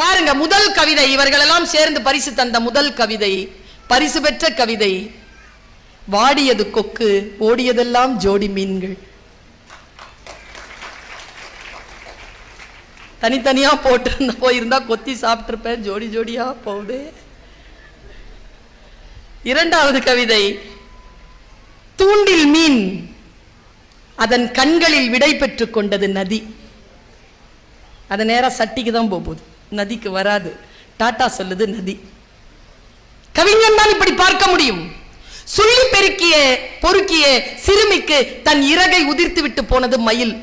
பாருங்க முதல் கவிதை. இவர்கள் எல்லாம் சேர்ந்து பரிசு தந்த முதல் கவிதை. பரிசு பெற்ற கவிதை. வாடியது கொக்கு ஓடியதெல்லாம் ஜோடி மீன்கள். தனித்தனியா போட்டு போயிருந்தா கொத்தி சாப்பிட்டிருப்பேன். ஜோடி ஜோடியா போகுது. இரண்டாவது கவிதை. தூண்டில் மீன். அதன் கண்களில் விடை பெற்றுக் கொண்டது நதி. அது நேரம் சட்டிக்கு தான் போகுது. நதிக்கு வராது. டாட்டா சொல்லுது நதி. கவிஞன் தான் இப்படி பார்க்க முடியும். சொல்லி பெருக்கிய பொறுக்கிய சிறுமிக்கு தன் இறகை உதிர்த்து விட்டு போனது மயில்.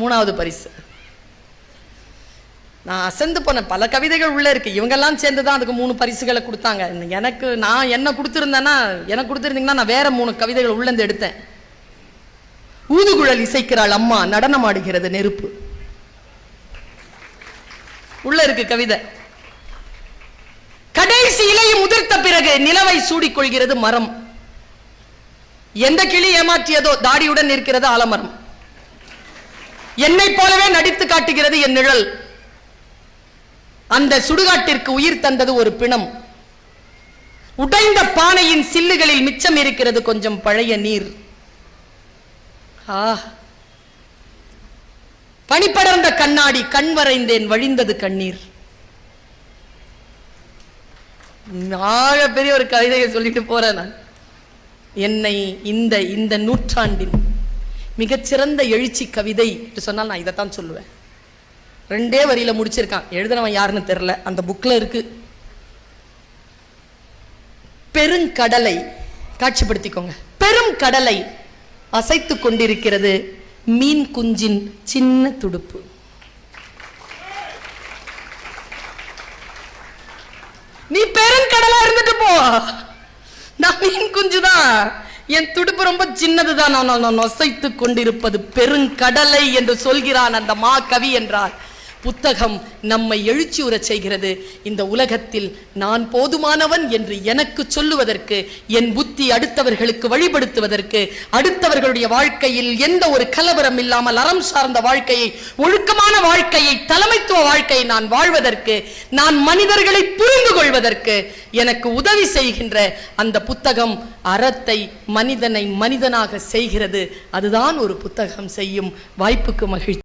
மூணாவது பரிசு. நான் அசந்து போன பல கவிதைகள் உள்ள இருக்கு. இவங்கெல்லாம் சேர்ந்து தான் அதுக்கு மூணு பரிசுகளை கொடுத்தாங்க. எனக்கு நான் என்ன கொடுத்துருந்தேன்னா எனக்கு கொடுத்துருந்தீங்கன்னா நான் வேற மூணு கவிதைகள் உள்ளேந்து எடுத்தேன். ஊதுகுழல் இசைக்கிறாள் அம்மா நடனம் ஆடுகிறது நெருப்பு. உள்ள இருக்கு கவிதை. கடைசி இலையை முதிர்த்த பிறகு நிலவை சூடிக்கொள்கிறது மரம். எந்த கிளி ஏமாற்றியதோ தாடியுடன் இருக்கிறது ஆலமரம். என்னை போலவே நடித்து காட்டுகிறது என் நிழல். அந்த சுடுகாட்டிற்கு உயிர் தந்தது ஒரு பிணம். உடைந்த பானையின் சில்லுகளில் மிச்சம் இருக்கிறது கொஞ்சம் பழைய நீர். ஆ பனிப்படர்ந்த கண்ணாடி கண் வரைந்தேன் வழிந்தது கண்ணீர். நாழ பெரிய ஒரு கவிதையை சொல்லிட்டு போறேன் நான். என்னை இந்த இந்த நூற்றாண்டின் மிகச்சிறந்த எழுச்சி கவிதை என்று சொன்னால் நான் இதைத்தான் சொல்லுவேன். ரெண்டே வரியில முடிச்சிருக்கான். எழுதுனவன் யாருன்னு தெரில அந்த புக்ல இருக்கு. பெருங்கடலை. காட்சிப்படுத்திக்கோங்க. பெரும் கடலை அசைத்து கொண்டிருக்கிறது. மீன் குஞ்சின் சின்ன துடுப்பு. நீ பெருங்கடலா இருந்துட்டு போ. நான் மீன் குஞ்சுதான் என் துடுப்பு ரொம்ப சின்னதுதான். நான் நான் நொசைத்து கொண்டிருப்பது பெருங்கடலை என்று சொல்கிறான் அந்த மா கவி என்றார். புத்தகம் நம்மை எழுச்சியுறச் செய்கிறது. இந்த உலகத்தில் நான் போதுமானவன் என்று எனக்கு சொல்லுவதற்கு என் புத்தி அடுத்தவர்களுக்கு வழிபடுத்துவதற்கு அடுத்தவர்களுடைய வாழ்க்கையில் எந்த ஒரு கலவரம் இல்லாமல் அறம் சார்ந்த வாழ்க்கையை ஒழுக்கமான வாழ்க்கையை தலைமைத்துவ வாழ்க்கையை நான் வாழ்வதற்கு நான் மனிதர்களை புரிந்து கொள்வதற்கு எனக்கு உதவி செய்கின்ற அந்த புத்தகம் அறத்தை மனிதனை மனிதனாக செய்கிறது. அதுதான் ஒரு புத்தகம் செய்யும் வாய்ப்புக்கு மகிழ்ச்சி.